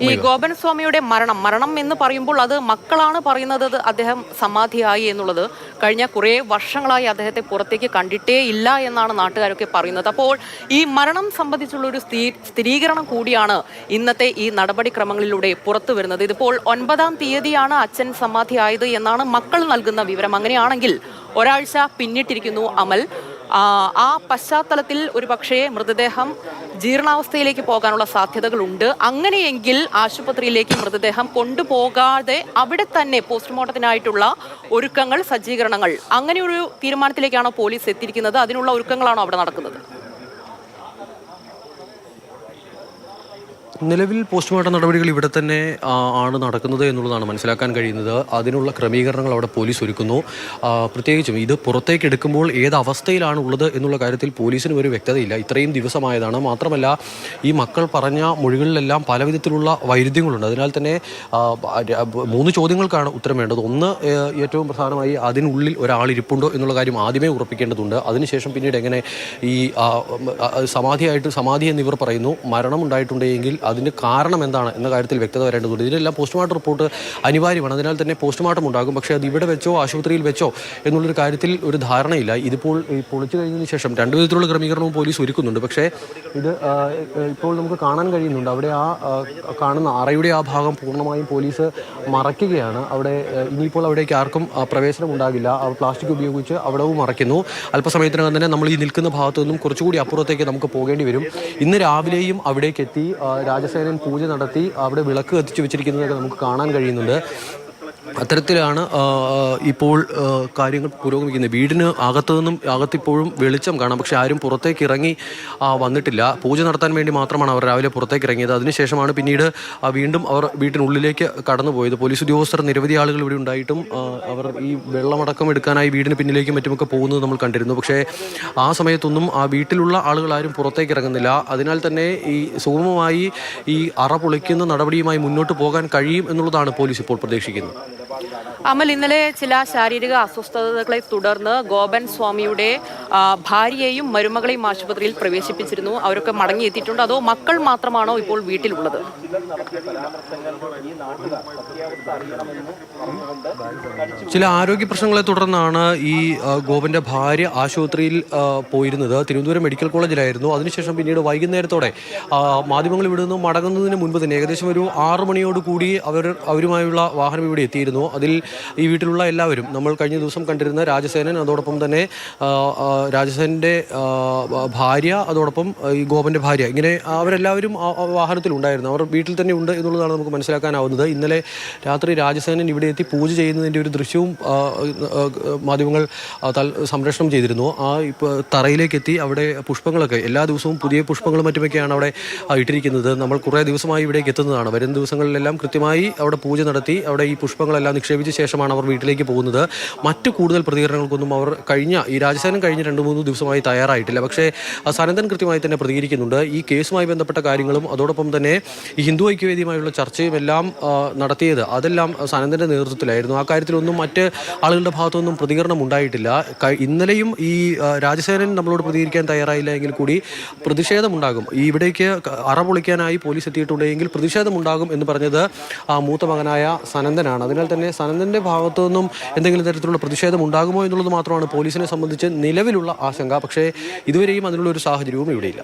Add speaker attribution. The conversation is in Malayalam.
Speaker 1: ഈ ഗോപൻ സ്വാമിയുടെ മരണം മരണം എന്ന് പറയുമ്പോൾ അത് മക്കളാണ് പറയുന്നത് അദ്ദേഹം സമാധിയായി എന്നുള്ളത്. കഴിഞ്ഞ കുറേ വർഷങ്ങളായി അദ്ദേഹത്തെ പുറത്തേക്ക് കണ്ടിട്ടേ ഇല്ല എന്നാണ് നാട്ടുകാരൊക്കെ പറയുന്നത്. അപ്പോൾ ഈ മരണം സംബന്ധിച്ചുള്ള ഒരു സ്ഥി- സ്ഥിരീകരണം കൂടിയാണ് ഇന്നത്തെ ഈ നടപടിക്രമങ്ങളിലൂടെ പുറത്തു വരുന്നത്. ഇതിപ്പോൾ ഒൻപതാം തീയതിയാണ് അച്ഛൻ സമാധിയായത് എന്നാണ് മക്കൾ നൽകുന്ന വിവരം. അങ്ങനെയാണെങ്കിൽ ഒരാഴ്ച പിന്നിട്ടിരിക്കുന്നു അമൽ. ആ, പശ്ചാത്തലത്തിൽ ഒരു പക്ഷേ മൃതദേഹം ജീർണാവസ്ഥയിലേക്ക് പോകാനുള്ള സാധ്യതകളുണ്ട്. അങ്ങനെയെങ്കിൽ ആശുപത്രിയിലേക്ക് മൃതദേഹം കൊണ്ടുപോകാതെ അവിടെ തന്നെ പോസ്റ്റ്മോർട്ടത്തിനായിട്ടുള്ള ഒരുക്കങ്ങൾ സജ്ജീകരണങ്ങൾ അങ്ങനെയൊരു തീരുമാനത്തിലേക്കാണോ പോലീസ് എത്തിയിരിക്കുന്നത്? അതിനുള്ള ഒരുക്കങ്ങളാണോ അവിടെ നടക്കുന്നത്?
Speaker 2: നിലവിൽ പോസ്റ്റ്മോർട്ടം നടപടികൾ ഇവിടെ തന്നെ ആണ് നടക്കുന്നത് എന്നുള്ളതാണ് മനസ്സിലാക്കാൻ കഴിയുന്നത്. അതിനുള്ള ക്രമീകരണങ്ങൾ അവിടെ പോലീസ് ഒരുക്കുന്നു. പ്രത്യേകിച്ചും ഇത് പുറത്തേക്ക് എടുക്കുമ്പോൾ ഏത് അവസ്ഥയിലാണ് ഉള്ളത് എന്നുള്ള കാര്യത്തിൽ പോലീസിന് ഒരു വ്യക്തതയില്ല. ഇത്രയും ദിവസമായതാണ്. മാത്രമല്ല ഈ മക്കൾ പറഞ്ഞ മൊഴികളിലെല്ലാം പല വിധത്തിലുള്ള വൈരുദ്ധ്യങ്ങളുണ്ട്. അതിനാൽ തന്നെ മൂന്ന് ചോദ്യങ്ങൾക്കാണ് ഉത്തരം വേണ്ടത്. ഒന്ന് ഏറ്റവും പ്രധാനമായി അതിനുള്ളിൽ ഒരാൾ ഇരിപ്പുണ്ടോ എന്നുള്ള കാര്യം ആദ്യമേ ഉറപ്പിക്കേണ്ടതുണ്ട്. അതിനുശേഷം പിന്നീട് എങ്ങനെ ഈ സമാധിയായിട്ട് സമാധി എന്നിവർ പറയുന്നു. മരണം ഉണ്ടായിട്ടുണ്ടെങ്കിൽ അതിന് കാരണം എന്താണ് എന്ന കാര്യത്തിൽ വ്യക്തത വരേണ്ടതുണ്ട്. ഇതിനെല്ലാം പോസ്റ്റ്മോർട്ടം റിപ്പോർട്ട് അനിവാര്യമാണ്. അതിനാൽ തന്നെ പോസ്റ്റ്മോർട്ടം ഉണ്ടാകും. പക്ഷേ അത് ഇവിടെ വെച്ചോ ആശുപത്രിയിൽ വെച്ചോ എന്നുള്ളൊരു കാര്യത്തിൽ ഒരു ധാരണയില്ല. ഇതിപ്പോൾ പൊളിച്ചു കഴിഞ്ഞതിന് ശേഷം രണ്ട് വിധത്തിലുള്ള ക്രമീകരണവും പോലീസ് ഒരുക്കുന്നുണ്ട്. പക്ഷേ ഇത് ഇപ്പോൾ നമുക്ക് കാണാൻ കഴിയുന്നുണ്ട്. അവിടെ ആ കാണുന്ന അറയുടെ ആ ഭാഗം പൂർണമായും പോലീസ് മറയ്ക്കുകയാണ്. അവിടെ ഇനിയിപ്പോൾ അവിടേക്ക് ആർക്കും പ്രവേശനം ഉണ്ടാകില്ല. പ്ലാസ്റ്റിക് ഉപയോഗിച്ച് അവിടവും മറയ്ക്കുന്നു. അല്പസമയത്തിനകം തന്നെ നമ്മൾ ഈ നിൽക്കുന്ന ഭാഗത്തു നിന്നും കുറച്ചുകൂടി അപ്പുറത്തേക്ക് നമുക്ക് പോകേണ്ടി വരും. ഇന്ന് രാവിലെയും അവിടേക്ക് എത്തി രാജസേനൻ പൂജ നടത്തി അവിടെ വിളക്ക് കത്തിച്ചു വെച്ചിരിക്കുന്നതൊക്കെ നമുക്ക് കാണാൻ കഴിയുന്നുണ്ട്. അത്തരത്തിലാണ് ഇപ്പോൾ കാര്യങ്ങൾ പുരോഗമിക്കുന്നത്. വീടിന് അകത്തു നിന്നും അകത്തിപ്പോഴും വെളിച്ചം കാണാം. പക്ഷേ ആരും പുറത്തേക്ക് ഇറങ്ങി വന്നിട്ടില്ല. പൂജ നടത്താൻ വേണ്ടി മാത്രമാണ് അവർ രാവിലെ പുറത്തേക്ക് ഇറങ്ങിയത് അതിനുശേഷമാണ് പിന്നീട് വീണ്ടും അവർ വീട്ടിനുള്ളിലേക്ക് കടന്നുപോയത്. പോലീസ് ഉദ്യോഗസ്ഥർ നിരവധി ആളുകൾ ഇവിടെ ഉണ്ടായിട്ടും അവർ ഈ വെള്ളമടക്കം എടുക്കാനായി വീടിന് പിന്നിലേക്കും മറ്റുമൊക്കെ പോകുന്നത് നമ്മൾ കണ്ടിരുന്നു. പക്ഷേ ആ സമയത്തൊന്നും ആ വീട്ടിലുള്ള ആളുകൾ ആരും പുറത്തേക്ക് ഇറങ്ങുന്നില്ല അതിനാൽ തന്നെ ഈ സുഗമമായി ഈ അറ പൊളിക്കുന്ന നടപടിയുമായി മുന്നോട്ട് പോകാൻ കഴിയും എന്നുള്ളതാണ് പോലീസ് ഇപ്പോൾ പ്രതീക്ഷിക്കുന്നത്. espalda.
Speaker 1: അമൽ ഇന്നലെ ചില ശാരീരിക അസ്വസ്ഥതകളെ തുടർന്ന് ഗോപൻ സ്വാമിയുടെ ഭാര്യയെയും മരുമകളെയും ആശുപത്രിയിൽ പ്രവേശിപ്പിച്ചിരുന്നു. അവരൊക്കെ മടങ്ങിയെത്തിയിട്ടുണ്ട്. അതോ മക്കൾ മാത്രമാണോ ഇപ്പോൾ വീട്ടിലുള്ളത്?
Speaker 2: ചില ആരോഗ്യ പ്രശ്നങ്ങളെ തുടർന്നാണ് ഈ ഗോപന്റെ ഭാര്യ ആശുപത്രിയിൽ പോയിരുന്നത്. തിരുവനന്തപുരം മെഡിക്കൽ കോളേജിലായിരുന്നു. അതിനുശേഷം പിന്നീട് വൈകുന്നേരത്തോടെ മാധ്യമങ്ങൾ ഇവിടെ നിന്ന് മടങ്ങുന്നതിന് മുൻപ് തന്നെ ഏകദേശം ഒരു ആറു മണിയോടുകൂടി അവർ അവരുമായുള്ള വാഹനം ഇവിടെ എത്തിയിരുന്നു. അതിൽ ഈ വീട്ടിലുള്ള എല്ലാവരും നമ്മൾ കഴിഞ്ഞ ദിവസം കണ്ടിരുന്ന രാജസേനൻ അതോടൊപ്പം തന്നെ രാജസേനന്റെ ഭാര്യ അതോടൊപ്പം ഈ ഗോപന്റെ ഭാര്യ. ഇങ്ങനെ അവരെല്ലാവരും വാഹനത്തിലുണ്ടായിരുന്നു. അവർ വീട്ടിൽ തന്നെ ഉണ്ട് എന്നുള്ളതാണ് നമുക്ക് മനസ്സിലാക്കാനാവുന്നത്. ഇന്നലെ രാത്രി രാജസേനൻ ഇവിടെ എത്തി പൂജ ചെയ്യുന്നതിന്റെ ഒരു ദൃശ്യവും മാധ്യമങ്ങൾ സംരക്ഷണം ചെയ്തിരുന്നു. ആ ഇപ്പോൾ തറയിലേക്ക് എത്തി അവിടെ പുഷ്പങ്ങളൊക്കെ എല്ലാ ദിവസവും പുതിയ പുഷ്പങ്ങളും മറ്റുമൊക്കെയാണ് അവിടെ ഇട്ടിരിക്കുന്നത്. നമ്മൾ കുറേ ദിവസമായി ഇവിടേക്ക് എത്തുന്നതാണ്. വരും ദിവസങ്ങളിലെല്ലാം കൃത്യമായി അവിടെ പൂജ നടത്തി അവിടെ ഈ പുഷ്പങ്ങളെല്ലാം നിക്ഷേപിച്ച ശേഷമാണ് അവർ വീട്ടിലേക്ക് പോകുന്നത്. മറ്റു കൂടുതൽ പ്രതികരണങ്ങൾക്കൊന്നും അവർ കഴിഞ്ഞ ഈ രാജസേനം കഴിഞ്ഞ രണ്ട് മൂന്ന് ദിവസമായി തയ്യാറായിട്ടില്ല. പക്ഷേ സനന്ദൻ കൃത്യമായി തന്നെ പ്രതികരിക്കുന്നുണ്ട്. ഈ കേസുമായി ബന്ധപ്പെട്ട കാര്യങ്ങളും അതോടൊപ്പം തന്നെ ഈ ഹിന്ദു ഐക്യവേദിയുമായുള്ള ചർച്ചയും എല്ലാം നടത്തിയത്. അതെല്ലാം സനന്ദന്റെ നേതൃത്വത്തിലായിരുന്നു. ആ കാര്യത്തിലൊന്നും മറ്റ് ആളുകളുടെ ഭാഗത്തുനിന്നും പ്രതികരണം ഉണ്ടായിട്ടില്ല. ഇന്നലെയും ഈ രാജസേനൻ നമ്മളോട് പ്രതികരിക്കാൻ തയ്യാറായില്ല എങ്കിൽ കൂടി പ്രതിഷേധമുണ്ടാകും. ഇവിടേക്ക് ക- അറ പൊളിക്കാനായി പോലീസ് എത്തിയിട്ടുണ്ടെങ്കിൽ പ്രതിഷേധമുണ്ടാകും എന്ന് പറഞ്ഞത് മൂത്ത മകനായ സനന്ദനാണ് അതിനാൽ തന്നെ സനന്ദന്റെ ഭാഗത്തു നിന്നും എന്തെങ്കിലും തരത്തിലുള്ള പ്രതിഷേധം ഉണ്ടാകുമോ എന്നുള്ളത് മാത്രമാണ് പോലീസിനെ സംബന്ധിച്ച് നിലവിലുള്ള ആശങ്ക. പക്ഷേ ഇതുവരെയും അതിനുള്ള ഒരു സാഹചര്യവും ഇവിടെയില്ല.